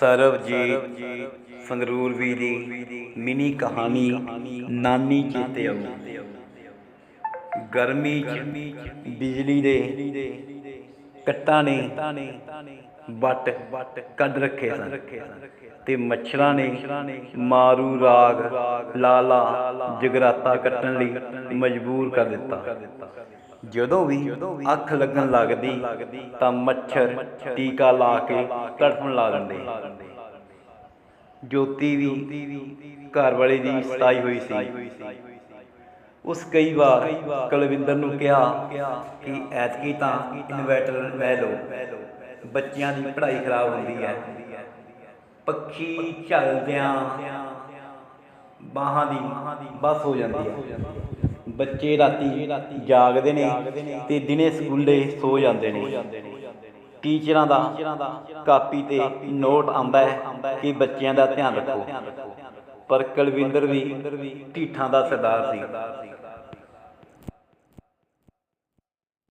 ਸਰਬਜੀਤ ਸੰਗਰੂਰਵੀ ਦੀ mini ਕਹਾਣੀ ਨਾਨੀ ਚੇਤੇ ਆਉ ਗਰਮੀ ਚ ਬਿਜਲੀ ਦੇ ਕੱਟਾਂ ਨੇ, ਵੱਟ ਕੱਢ ਰੱਖੇ ਸਨ ਤੇ ਮੱਛਰਾਂ ਨੇ ਮਾਰੂ ਰਾਗ, ਲਾਲਾ, ਜਗਰਾਤਾ ਕੱਟਣ ਲਈ ਮਜਬੂਰ ਕਰ ਦਿੱਤਾ। ਜਦੋਂ ਵੀ ਅੱਖ ਲੱਗਣ ਲੱਗਦੀ, ਤਾਂ ਮੱਛਰ ਟੀਕਾ ਲਾ ਕੇ ਤੜਫਣ ਲਾ ਦਿੰਦੇ। ਜੋਤੀ ਵੀ ਘਰ ਵਾਲੇ ਦੀ ਸਤਾਈ ਹੋਈ ਸੀ। ਉਸ ਕਈ ਵਾਰ ਕੁਲਵਿੰਦਰ ਨੂੰ ਕਿਹਾ ਕਿ ਐਤਕੀ ਤਾਂ ਇਨਵਰਟਰ ਲੈ ਲਓ। ਬੱਚਿਆਂ ਦੀ ਪੜ੍ਹਾਈ ਖਰਾਬ ਹੁੰਦੀ ਹੈ। ਪੱਖੀ ਝਲਦਿਆਂ ਬਾਹਾਂ ਦੀ ਬਸ ਹੋ ਜਾਂਦੀ ਹੈ। ਬੱਚੇ ਰਾਤੀ ਜਾਗਦੇ ਨੇ ਤੇ ਦਿਨੇ ਸਕੂਲੇ ਸੋ ਜਾਂਦੇ ਨੇ। ਟੀਚਰਾਂ ਦਾ ਕਾਪੀ ਤੇ ਨੋਟ ਆਂਦਾ ਹੈ ਕਿ ਬੱਚਿਆਂ ਦਾ ਧਿਆਨ ਰੱਖੋ। ਪਰ ਕੁਲਵਿੰਦਰ ਵੀ ਢੀਠਾਂ ਦਾ ਸਰਦਾਰ ਸੀ।